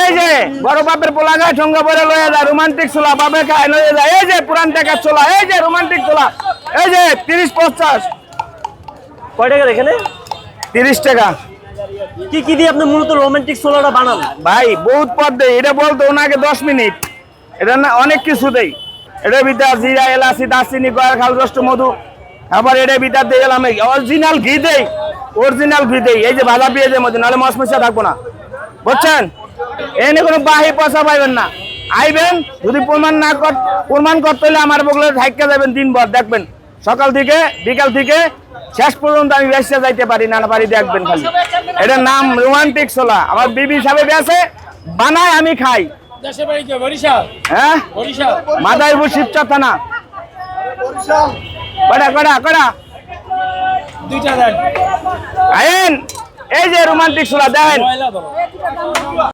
এই যে বড় বাপের পোলা গায়ে ঠঙ্গা পরে লয়ে যায় রোমান্টিক ছোলা বাপের খায় লয়ে যায় এই যে পুরান টাকার ছোলা এই যে রোমান্টিক চোলা। এই যে তিরিশ পঞ্চাশ। কয় টাকা এখানে? তিরিশ টাকা। কি কি দিয়ে আপনি মূলত রোমান্টিক সোলাটা বানান? ভাই বহুত পদ দেই। এটা বলতো ওনাকে দশ মিনিট। এটা না অনেক কিছু দেই। এটার ভিতরে জিরা এলাচি দারচিনি গয়ার খাল রষ্ট মধু। আবার এটা ভিতর দিয়ে গেলাম অরিজিনাল ঘি দেই। অরিজিনাল ঘি দেই। এই যে ভাজা পেঁয়াজের মধ্যে নাহলে মশমশা থাকব না। বুঝছেন? এনে কোনো বাহি পয়সা পাইবেন না। আইবেন যদি প্রমাণ না কর প্রমাণ করতে হলে আমার বগলে থাইকা যাবেন দিনভর দেখবেন। সকাল থেকে বিকাল থেকে শেষ পর্যন্ত আমি ব্যবসা যাইতে পারি না না পারি দেখবেন খালি। এটার নাম রোমান্টিক সোলা আমার বিবি সাহেব আছে বানায় আমি খাই। দেশে বাড়ি কে বরিশাল? হ্যাঁ? বরিশাল? মাদারীপুর শিবচর থানা। কটা কটা কটা দুইটা দেন। আইন এই যে রোমান্টিক সোলা দেন ধরো